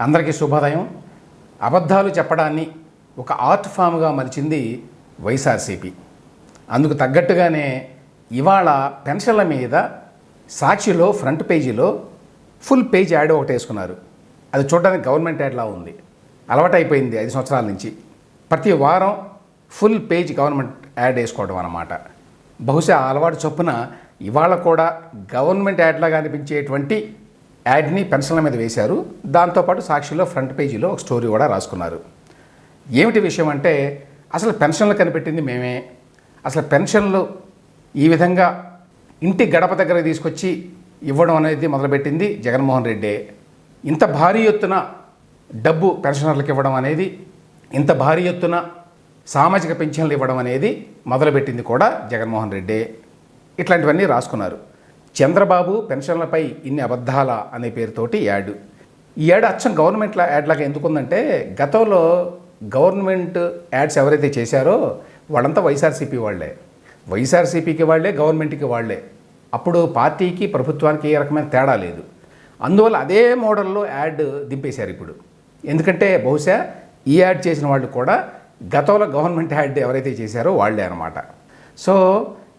అందరికీ శుభోదయం. అబద్ధాలు చెప్పడాన్ని ఒక ఆర్ట్ ఫామ్గా మలిచింది వైఎస్ఆర్సీపీ. అందుకు తగ్గట్టుగానే ఇవాళ పెన్షన్ల మీద సాక్షిలో ఫ్రంట్ పేజీలో ఫుల్ పేజ్ యాడ్ ఒకటి వేసుకున్నారు. అది చూడడానికి గవర్నమెంట్ యాడ్లా ఉంది. అలవాటైపోయింది ఐదు సంవత్సరాల నుంచి. ప్రతి వారం ఫుల్ పేజ్ గవర్నమెంట్ యాడ్ వేసుకోవడం అన్నమాట. బహుశా ఆ అలవాటు చొప్పున ఇవాళ కూడా గవర్నమెంట్ యాడ్లాగా అనిపించేటువంటి యాడ్ని పెన్షన్ల మీద వేశారు. దాంతోపాటు సాక్షిలో ఫ్రంట్ పేజీలో ఒక స్టోరీ కూడా రాసుకున్నారు. ఏమిటి విషయం అంటే అసలు పెన్షన్లు కనిపెట్టింది మేమే. అసలు పెన్షన్లు ఈ విధంగా ఇంటి గడప దగ్గర తీసుకొచ్చి ఇవ్వడం అనేది మొదలుపెట్టింది జగన్మోహన్ రెడ్డే. ఇంత భారీ ఎత్తున డబ్బు పెన్షనర్లకు ఇవ్వడం అనేది ఇంత భారీ ఎత్తున సామాజిక పెన్షన్లు ఇవ్వడం అనేది మొదలుపెట్టింది కూడా జగన్మోహన్ రెడ్డే. ఇట్లాంటివన్నీ రాసుకున్నారు. చంద్రబాబు పెన్షన్లపై ఇన్ని అబద్ధాల అనే పేరుతోటి యాడ్. ఈ యాడ్ అచ్చం గవర్నమెంట్ యాడ్ లాగా ఎందుకుందంటే గతంలో గవర్నమెంట్ యాడ్స్ ఎవరైతే చేశారో వాళ్ళంతా వైఎస్ఆర్సీపీ వాళ్ళే. వైఎస్ఆర్సీపీకి వాళ్ళే గవర్నమెంట్కి వాళ్ళే. అప్పుడు పార్టీకి ప్రభుత్వానికి ఏ రకమైన తేడా లేదు. అందువల్ల అదే మోడల్లో యాడ్ దింపేశారు ఇప్పుడు. ఎందుకంటే బహుశా ఈ యాడ్ చేసిన వాళ్ళు కూడా గతంలో గవర్నమెంట్ యాడ్ ఎవరైతే చేశారో వాళ్ళే అనమాట సో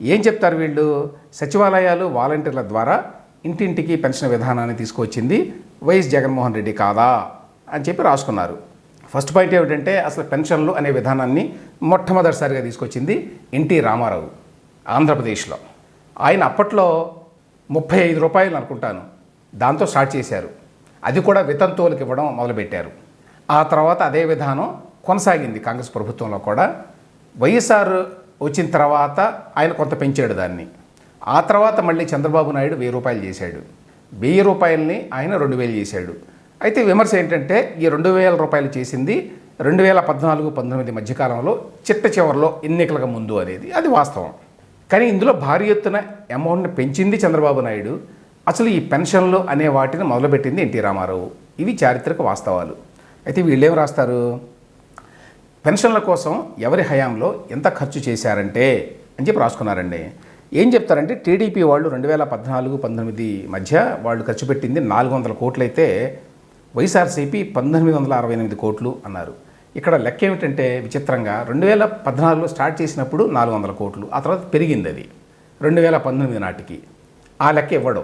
ఏం చెప్తారు వీళ్ళు? సచివాలయాలు వాలంటీర్ల ద్వారా ఇంటింటికి పెన్షన్ విధానాన్ని తీసుకొచ్చింది వైఎస్ జగన్మోహన్ రెడ్డి కాదా అని చెప్పి రాసుకున్నారు. ఫస్ట్ పాయింట్ ఏమిటంటే అసలు పెన్షన్లు అనే విధానాన్ని మొట్టమొదటిసారిగా తీసుకొచ్చింది ఎన్టీ రామారావు ఆంధ్రప్రదేశ్లో. ఆయన అప్పట్లో ముప్పై ఐదు రూపాయలు అనుకుంటాను. దాంతో స్టార్ట్ చేశారు. అది కూడా వితంతువులకు ఇవ్వడం మొదలుపెట్టారు. ఆ తర్వాత అదే విధానం కొనసాగింది కాంగ్రెస్ ప్రభుత్వంలో కూడా. వైఎస్ఆర్ వచ్చిన తర్వాత ఆయన కొంత పెంచాడు దాన్ని. ఆ తర్వాత మళ్ళీ చంద్రబాబు నాయుడు వెయ్యి రూపాయలు చేశాడు. వెయ్యి రూపాయలని ఆయన రెండు వేలు చేశాడు. అయితే విమర్శ ఏంటంటే ఈ రెండు వేల రూపాయలు చేసింది రెండు వేల పద్నాలుగు పంతొమ్మిది మధ్యకాలంలో చిట్ట చివరిలో ఎన్నికలకు ముందు అనేది అది వాస్తవం. కానీ ఇందులో భారీ ఎత్తున అమౌంట్ని పెంచింది చంద్రబాబు నాయుడు. అసలు ఈ పెన్షన్లు అనే వాటిని మొదలుపెట్టింది ఎన్టీ రామారావు. ఇవి చారిత్రక వాస్తవాలు. అయితే వీళ్ళేం రాస్తారు? పెన్షన్ల కోసం ఎవరి హయాంలో ఎంత ఖర్చు చేశారంటే అని చెప్పి రాసుకున్నారండి. ఏం చెప్తారంటే టీడీపీ వాళ్ళు రెండు వేల పద్నాలుగు పంతొమ్మిది మధ్య వాళ్ళు ఖర్చు పెట్టింది నాలుగు వందల కోట్లు అయితే వైఎస్ఆర్సీపీ పంతొమ్మిది వందల అరవై ఎనిమిది కోట్లు అన్నారు. ఇక్కడ లెక్క ఏమిటంటే విచిత్రంగా రెండు వేల పద్నాలుగులో స్టార్ట్ చేసినప్పుడు నాలుగు వందల కోట్లు ఆ తర్వాత పెరిగింది అది రెండు వేల పంతొమ్మిది నాటికి. ఆ లెక్క ఇవ్వడం.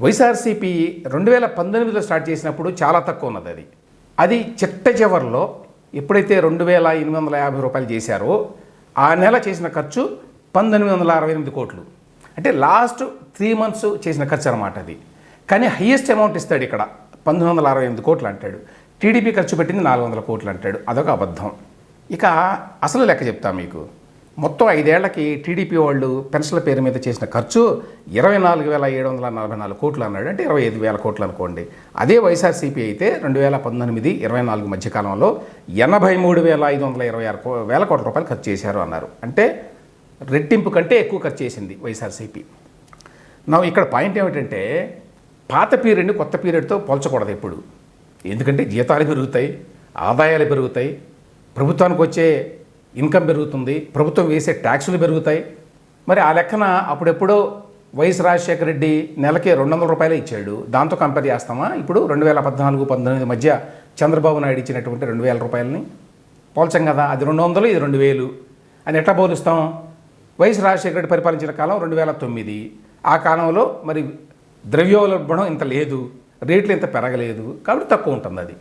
వైఎస్ఆర్సీపీ రెండు వేల పంతొమ్మిదిలో స్టార్ట్ చేసినప్పుడు చాలా తక్కువ ఉన్నది అది. అది చిట్ట చివరిలో ఎప్పుడైతే రెండు వేల ఎనిమిది వందల యాభై రూపాయలు చేశారో ఆ నెల చేసిన ఖర్చు పంతొమ్మిది వందల అరవై ఎనిమిది కోట్లు. అంటే లాస్ట్ త్రీ మంత్స్ చేసిన ఖర్చు అనమాట అది. కానీ హయ్యెస్ట్ అమౌంట్ ఇస్తాడు ఇక్కడ పంతొమ్మిది వందల అరవై ఎనిమిది కోట్లు అంటాడు. టీడీపీ ఖర్చు పెట్టింది నాలుగు వందల కోట్లు అంటాడు. అదొక అబద్ధం. ఇక అసలు లెక్క చెప్తా మీకు. మొత్తం ఐదేళ్ళకి టీడీపీ వాళ్ళు పెన్షన్ల పేరు మీద చేసిన ఖర్చు ఇరవై నాలుగు వేల ఏడు వందల నలభై నాలుగు కోట్లు అన్నాడు. అంటే ఇరవై ఐదు వేల కోట్లు అనుకోండి. అదే వైఎస్ఆర్సీపీ అయితే రెండు వేల పంతొమ్మిది ఇరవై నాలుగు మధ్యకాలంలో ఎనభై మూడు వేల ఐదు వందల ఇరవై ఆరు వేల కోట్ల రూపాయలు ఖర్చు చేశారు అన్నారు. అంటే రెట్టింపు కంటే ఎక్కువ ఖర్చు చేసింది వైఎస్ఆర్సీపీ. నా ఇక్కడ పాయింట్ ఏమిటంటే పాత పీరియడ్ని కొత్త పీరియడ్తో పోల్చకూడదు ఎప్పుడు. ఎందుకంటే జీతాలు పెరుగుతాయి ఆదాయాలు పెరుగుతాయి ప్రభుత్వానికి వచ్చే ఇన్కమ్ పెరుగుతుంది ప్రభుత్వం వేసే ట్యాక్సులు పెరుగుతాయి. మరి ఆ లెక్కన అప్పుడెప్పుడో వైఎస్ రాజశేఖర రెడ్డి నెలకి రెండు వందల రూపాయలు ఇచ్చాడు. దాంతో కంపేర్ చేస్తామా? ఇప్పుడు రెండు వేల పద్నాలుగు పంతొమ్మిది మధ్య చంద్రబాబు నాయుడు ఇచ్చినటువంటి రెండు వేల రూపాయలని. పోల్చాం కదా అది రెండు వందలు ఇది రెండు వేలు అని ఎట్లా పోలుస్తాం? వైఎస్ రాజశేఖర రెడ్డి పరిపాలించిన కాలం రెండు వేల తొమ్మిది. ఆ కాలంలో మరి ద్రవ్యోల్బణం ఇంత లేదు రేట్లు ఇంత పెరగలేదు. కాబట్టి తక్కువ ఉంటుంది అది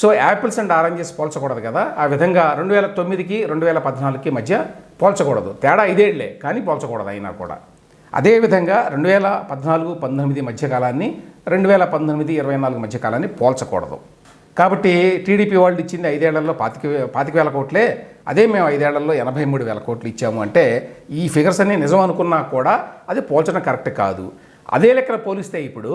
సో యాపిల్స్ అండ్ ఆరెంజెస్ పోల్చకూడదు కదా. ఆ విధంగా రెండు వేల తొమ్మిదికి రెండు వేల పద్నాలుగుకి మధ్య పోల్చకూడదు. తేడా ఇదేళ్ళే కానీ పోల్చకూడదు అయినా కూడా. అదేవిధంగా రెండు వేల పద్నాలుగు పంతొమ్మిది మధ్యకాలాన్ని రెండు వేల పంతొమ్మిది ఇరవై నాలుగు మధ్యకాలాన్ని పోల్చకూడదు. కాబట్టి టీడీపీ వాళ్ళు ఇచ్చింది ఐదేళ్ళలో పాతిక పాతిక వేల కోట్లే. అదే మేము ఐదేళ్ళలో ఎనభై మూడు వేల కోట్లు ఇచ్చాము అంటే ఈ ఫిగర్స్ అన్ని నిజం అనుకున్నా కూడా అది పోల్చడం కరెక్ట్ కాదు. అదే లెక్కన పోలిస్తే ఇప్పుడు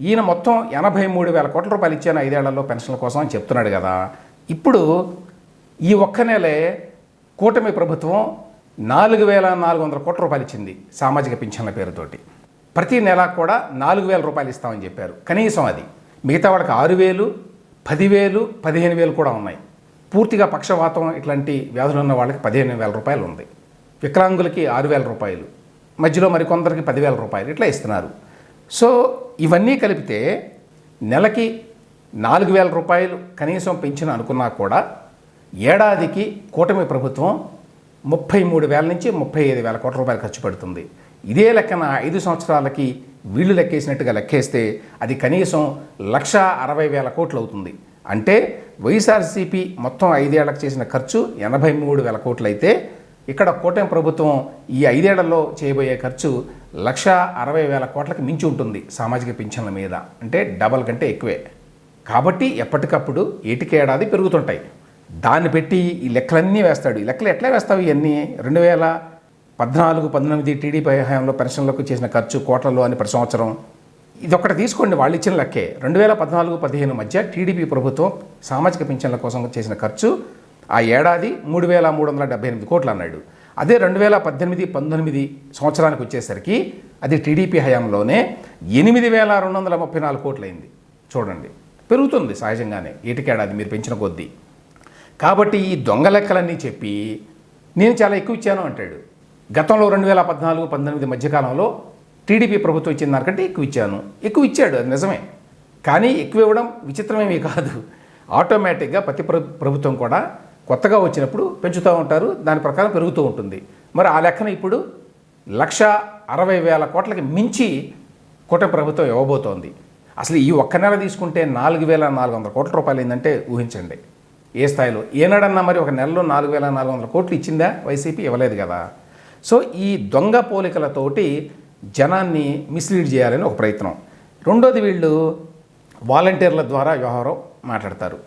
ఈయన మొత్తం ఎనభై మూడు వేల కోట్ల రూపాయలు ఇచ్చాను ఐదేళ్ళలో పెన్షన్ల కోసం అని చెప్తున్నాడు కదా. ఇప్పుడు ఈ ఒక్క నెలే కూటమి ప్రభుత్వం నాలుగు వేల నాలుగు వందల కోట్ల రూపాయలు ఇచ్చింది సామాజిక పింఛన్ల పేరుతోటి. ప్రతి నెల కూడా నాలుగు వేల రూపాయలు ఇస్తామని చెప్పారు. కనీసం అది. మిగతా వాళ్ళకి ఆరు వేలు పదివేలు పదిహేను వేలు కూడా ఉన్నాయి. పూర్తిగా పక్షవాతం ఇట్లాంటి వ్యాధులు ఉన్న వాళ్ళకి పదిహేను వేల రూపాయలు ఉంది. వికలాంగులకి ఆరు వేల రూపాయలు. మధ్యలో మరికొందరికి పదివేల రూపాయలు. ఇట్లా ఇస్తున్నారు. సో ఇవన్నీ కలిపితే నెలకి నాలుగు వేల రూపాయలు కనీసం పెంచిన అనుకున్నా కూడా ఏడాదికి కూటమి ప్రభుత్వం ముప్పై మూడు వేల నుంచి ముప్పై ఐదు వేల కోట్ల రూపాయలు ఖర్చు పెడుతుంది. ఇదే లెక్కన ఐదు సంవత్సరాలకి వీళ్ళు లెక్కేసినట్టుగా లెక్కేస్తే అది కనీసం లక్ష అరవై వేల కోట్లు అవుతుంది. అంటే వైఎస్ఆర్సీపీ మొత్తం ఐదేళ్ళకు చేసిన ఖర్చు ఎనభై మూడు వేల కోట్లు అయితే ఇక్కడ కూటమి ప్రభుత్వం ఈ ఐదేళ్ళలో చేయబోయే ఖర్చు లక్ష అరవై వేల కోట్లకి మించి ఉంటుంది సామాజిక పింఛన్ల మీద. అంటే డబల్ కంటే ఎక్కువే. కాబట్టి ఎప్పటికప్పుడు ఏటికేడాది పెరుగుతుంటాయి. దాన్ని పెట్టి ఈ లెక్కలన్నీ వేస్తాడు. ఈ లెక్కలు ఎట్లా వేస్తావు ఇవన్నీ రెండు వేల పద్నాలుగు పంతొమ్మిది టీడీపీ హయాంలో పెన్షన్లకు చేసిన ఖర్చు కోట్లలో అని ప్రతి సంవత్సరం. ఇది తీసుకోండి వాళ్ళు ఇచ్చిన లెక్కే. రెండు వేల పద్నాలుగు పదిహేను మధ్య టీడీపీ ప్రభుత్వం సామాజిక పింఛన్ల కోసం చేసిన ఖర్చు ఆ ఏడాది మూడు వేల మూడు వందల డెబ్బై ఎనిమిది కోట్లు అన్నాడు. అదే రెండు వేల పద్దెనిమిది పంతొమ్మిది సంవత్సరానికి వచ్చేసరికి అది టీడీపీ హయాంలోనే ఎనిమిది వేల రెండు వందల ముప్పై నాలుగు కోట్లయింది. చూడండి పెరుగుతుంది సహజంగానే ఏటికేడాది మీరు పెంచిన కొద్దీ. కాబట్టి ఈ దొంగ లెక్కలన్నీ చెప్పి నేను చాలా ఎక్కువ ఇచ్చాను అంటాడు. గతంలో రెండు వేల పద్నాలుగు పంతొమ్మిది మధ్యకాలంలో టీడీపీ ప్రభుత్వం ఇచ్చిన దానికంటే ఎక్కువ ఇచ్చాను. ఎక్కువ ఇచ్చాడు అది నిజమే. కానీ ఎక్కువ ఇవ్వడం విచిత్రమేమీ కాదు. ఆటోమేటిక్గా ప్రతి ప్రభుత్వం కూడా కొత్తగా వచ్చినప్పుడు పెంచుతూ ఉంటారు దాని ప్రకారం పెరుగుతూ ఉంటుంది. మరి ఆ లెక్కన ఇప్పుడు లక్ష అరవై వేల కోట్లకి మించి కూటమి ప్రభుత్వం ఇవ్వబోతోంది. అసలు ఈ ఒక్క నెల తీసుకుంటే నాలుగు వేల నాలుగు వందల కోట్ల రూపాయలు ఏంటంటే ఊహించండి. ఏ స్థాయిలో? ఏనాడన్నా మరి ఒక నెలలో నాలుగు వేల నాలుగు వందల కోట్లు ఇచ్చిందా వైసీపీ? ఇవ్వలేదు కదా. సో ఈ దొంగ పోలికలతోటి జనాన్ని మిస్లీడ్ చేయాలని ఒక ప్రయత్నం. రెండోది వీళ్ళు వాలంటీర్ల ద్వారా వ్యవహారం మాట్లాడతారు.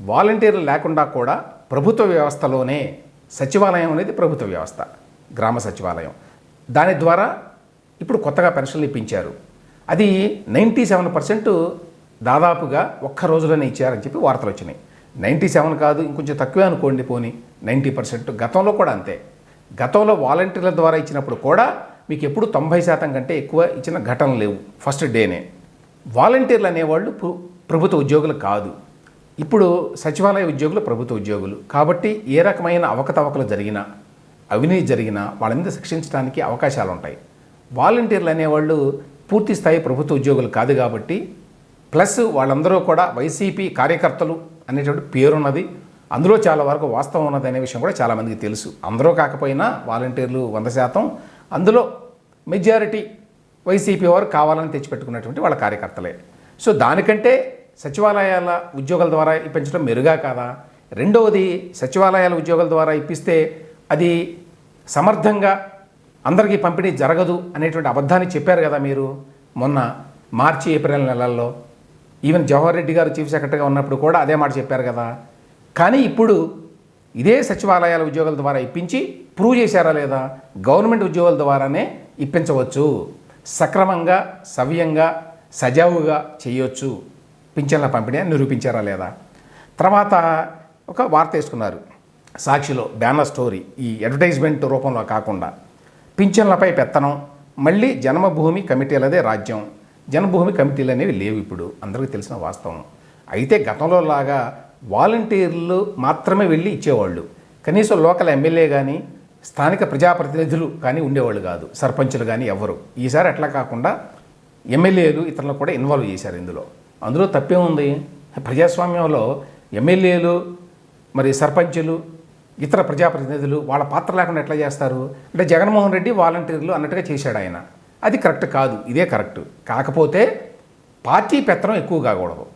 వాలంటీర్లు లేకుండా కూడా ప్రభుత్వ వ్యవస్థలోనే సచివాలయం అనేది ప్రభుత్వ వ్యవస్థ గ్రామ సచివాలయం. దాని ద్వారా ఇప్పుడు కొత్తగా పెన్షన్లు ఇప్పించారు. అది నైంటీ సెవెన్ పర్సెంట్ దాదాపుగా ఒక్క రోజులోనే ఇచ్చారని చెప్పి వార్తలు వచ్చినాయి. నైంటీ సెవెన్ కాదు ఇంకొంచెం తక్కువే అనుకోండి పోని నైంటీ పర్సెంట్ గతంలో కూడా అంతే. గతంలో వాలంటీర్ల ద్వారా ఇచ్చినప్పుడు కూడా మీకు ఎప్పుడు తొంభై శాతం కంటే ఎక్కువ ఇచ్చిన ఘటనలు లేవు ఫస్ట్ డేనే. వాలంటీర్లు అనేవాళ్ళు ప్ర- ప్రభుత్వ ఉద్యోగులు కాదు. ఇప్పుడు సచివాలయ ఉద్యోగులు ప్రభుత్వ ఉద్యోగులు. కాబట్టి ఏ రకమైన అవకతవకలు జరిగినా అవినీతి జరిగినా వాళ్ళ మీద శిక్షించడానికి అవకాశాలు ఉంటాయి వాలంటీర్లు అనేవాళ్ళు పూర్తి స్థాయి ప్రభుత్వ ఉద్యోగులు కాదు కాబట్టి ప్లస్ వాళ్ళందరూ కూడా వైసీపీ కార్యకర్తలు అనేటువంటి పేరున్నది. అందులో చాలా వరకు వాస్తవం ఉన్నది అనే విషయం కూడా చాలామందికి తెలుసు. అందరూ కాకపోయినా వాలంటీర్లు వంద శాతం. అందులో మెజారిటీ వైసీపీ వారు కావాలని తెచ్చిపెట్టుకున్నటువంటి వాళ్ళ కార్యకర్తలే. సో దానికంటే సచివాలయాల ఉద్యోగాల ద్వారా ఇప్పించడం మెరుగా కాదా? రెండవది సచివాలయాల ఉద్యోగాల ద్వారా ఇప్పిస్తే అది సమర్థంగా అందరికీ పంపిణీ జరగదు అనేటువంటి అబద్ధాన్ని చెప్పారు కదా మీరు మొన్న మార్చి ఏప్రిల్ నెలల్లో. ఈవెన్ జవహర్ రెడ్డి గారు చీఫ్ సెక్రటరీగా ఉన్నప్పుడు కూడా అదే మాట చెప్పారు కదా. కానీ ఇప్పుడు ఇదే సచివాలయాల ఉద్యోగాల ద్వారా ఇప్పించి ప్రూవ్ చేశారా లేదా? గవర్నమెంట్ ఉద్యోగాల ద్వారానే ఇప్పించవచ్చు. సక్రమంగా సవ్యంగా సజావుగా చేయొచ్చు. పింఛన్ల పంపిణీ అని నిరూపించారా లేదా? తర్వాత ఒక వార్త వేసుకున్నారు. సాక్షిలో బ్యానర్ స్టోరీ ఈ అడ్వర్టైజ్మెంట్ రూపంలో కాకుండా పింఛన్లపై పెత్తనం మళ్ళీ జన్మభూమి కమిటీలదే రాజ్యం జన్మభూమి కమిటీలు అనేవి లేవు ఇప్పుడు అందరికీ తెలిసిన వాస్తవం. అయితే గతంలో లాగా వాలంటీర్లు మాత్రమే వెళ్ళి ఇచ్చేవాళ్ళు. కనీసం లోకల్ ఎమ్మెల్యే కానీ స్థానిక ప్రజాప్రతినిధులు కానీ ఉండేవాళ్ళు కాదు సర్పంచులు కానీ ఎవరు ఈసారి అట్లా కాకుండా ఎమ్మెల్యేలు ఇతరులు కూడా ఇన్వాల్వ్ చేశారు ఇందులో. అందులో తప్పే ఉంది? ప్రజాస్వామ్యంలో ఎమ్మెల్యేలు మరి సర్పంచులు ఇతర ప్రజాప్రతినిధులు వాళ్ళ పాత్ర లేకుండా ఎట్లా చేస్తారు? అంటే జగన్మోహన్ రెడ్డి వాలంటీర్లు అన్నట్టుగా చేశాడు ఆయన. అది కరెక్ట్ కాదు ఇదే కరెక్ట్. కాకపోతే పార్టీ పెత్తనం ఎక్కువ కాకూడదు.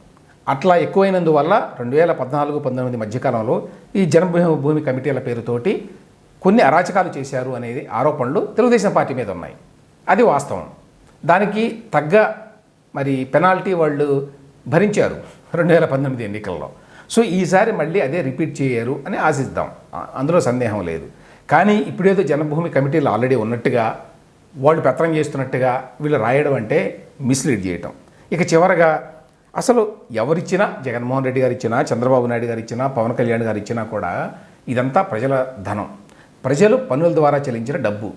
అట్లా ఎక్కువైనందువల్ల రెండు వేల పద్నాలుగు పంతొమ్మిది మధ్యకాలంలో ఈ జన్మభూమి కమిటీల పేరుతోటి కొన్ని అరాచకాలు చేశారు అనేది ఆరోపణలు తెలుగుదేశం పార్టీ మీద ఉన్నాయి. అది వాస్తవం. దానికి తగ్గ మరి పెనాల్టీ వాళ్ళు భరించారు రెండు వేల పంతొమ్మిది ఎన్నికల్లో. సో ఈసారి మళ్ళీ అదే రిపీట్ చేయరు అని ఆశిద్దాం. అందులో సందేహం లేదు. కానీ ఇప్పుడేదో జన్మభూమి కమిటీలు ఆల్రెడీ ఉన్నట్టుగా వాళ్ళు పెత్తనం చేస్తున్నట్టుగా వీళ్ళు రాయడం అంటే మిస్లీడ్ చేయటం. ఇక చివరగా అసలు ఎవరిచ్చినా జగన్మోహన్ రెడ్డి గారు ఇచ్చినా చంద్రబాబు నాయుడు గారు ఇచ్చినా పవన్ కళ్యాణ్ గారు ఇచ్చినా కూడా ఇదంతా ప్రజల ధనం. ప్రజలు పన్నుల ద్వారా చెల్లించిన డబ్బు.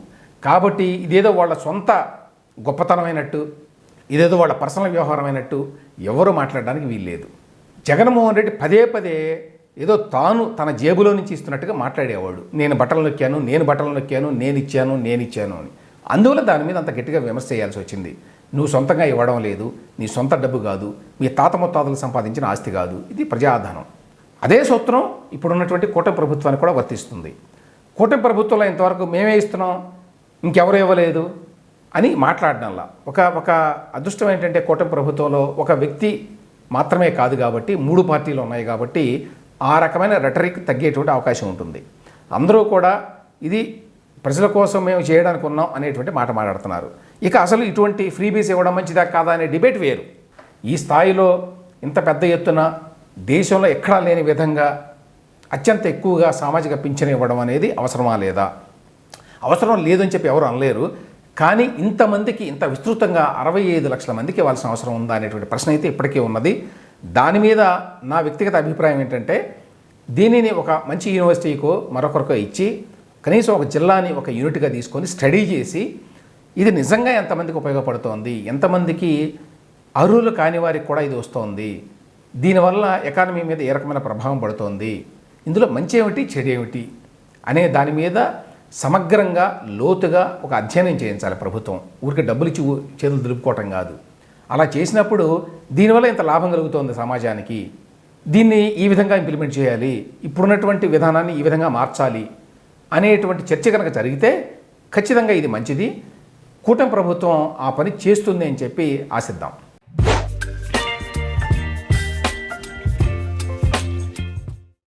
కాబట్టి ఇదేదో వాళ్ళ సొంత గొప్పతనమైనట్టు ఇదేదో వాళ్ళ పర్సనల్ వ్యవహారమైనట్టు ఎవరు మాట్లాడడానికి వీల్లేదు. జగన్మోహన్ రెడ్డి పదే పదే ఏదో తాను తన జేబులో నుంచి ఇస్తున్నట్టుగా మాట్లాడేవాడు. నేను బట్టలు నొక్కాను నేను బట్టలు నొక్కాను నేను ఇచ్చాను నేను ఇచ్చాను అని. అందువల్ల దాని మీద అంత గట్టిగా విమర్శ చేయాల్సి వచ్చింది. నువ్వు సొంతంగా ఇవ్వడం లేదు నీ సొంత డబ్బు కాదు మీ తాత ముత్తాతలు సంపాదించిన ఆస్తి కాదు ఇది ప్రజాధనం. అదే సూత్రం ఇప్పుడున్నటువంటి కూటమి ప్రభుత్వానికి కూడా వర్తిస్తుంది. కూటమి ప్రభుత్వంలో ఇంతవరకు మేమే ఇస్తున్నాం ఇంకెవరు ఇవ్వలేదు. అని మాట్లాడడంలా. ఒక ఒక అదృష్టం ఏంటంటే కూటమి ప్రభుత్వంలో ఒక వ్యక్తి మాత్రమే కాదు కాబట్టి మూడు పార్టీలు ఉన్నాయి కాబట్టి ఆ రకమైన రెటరిక్ తగ్గేటువంటి అవకాశం ఉంటుంది. అందరూ కూడా ఇది ప్రజల కోసం మేము చేయడానికి ఉన్నాం అనేటువంటి మాట మాట్లాడుతున్నారు. ఇక అసలు ఇటువంటి ఫ్రీబీస్ ఇవ్వడం మంచిదా కాదా అనే డిబేట్ వేరు. ఈ స్థాయిలో ఇంత పెద్ద ఎత్తున దేశంలో ఎక్కడా లేని విధంగా అత్యంత ఎక్కువగా సామాజిక పింఛను ఇవ్వడం అనేది అవసరమా లేదా? అవసరం లేదని చెప్పి ఎవరు అనలేరు. కానీ ఇంతమందికి ఇంత విస్తృతంగా అరవై ఐదు లక్షల మందికి ఇవ్వాల్సిన అవసరం ఉందా అనేటువంటి ప్రశ్న అయితే ఇప్పటికే ఉన్నది. దాని మీద నా వ్యక్తిగత అభిప్రాయం ఏంటంటే దీనిని ఒక మంచి యూనివర్సిటీకో మరొకరికో ఇచ్చి కనీసం ఒక జిల్లాని ఒక యూనిట్గా తీసుకొని స్టడీ చేసి ఇది నిజంగా ఎంతమందికి ఉపయోగపడుతోంది? ఎంతమందికి అర్హులు కాని వారికి కూడా ఇది వస్తోంది? దీనివల్ల ఎకానమీ మీద ఏ రకమైన ప్రభావం పడుతోంది? ఇందులో మంచి ఏమిటి చెడు ఏమిటి? అనే దాని మీద సమగ్రంగా లోతుగా ఒక అధ్యయనం చేయించాలి ప్రభుత్వం. ఊరికి డబ్బులు ఇచ్చి చేతులు దులుపుకోవటం కాదు. అలా చేసినప్పుడు దీనివల్ల ఇంత లాభం కలుగుతోంది సమాజానికి. దీన్ని ఈ విధంగా ఇంప్లిమెంట్ చేయాలి ఇప్పుడున్నటువంటి విధానాన్ని ఈ విధంగా మార్చాలి అనేటువంటి చర్చ కనుక జరిగితే ఖచ్చితంగా ఇది మంచిది. కూటమి ప్రభుత్వం ఆ పని చేస్తుంది అని చెప్పి ఆశిద్దాం.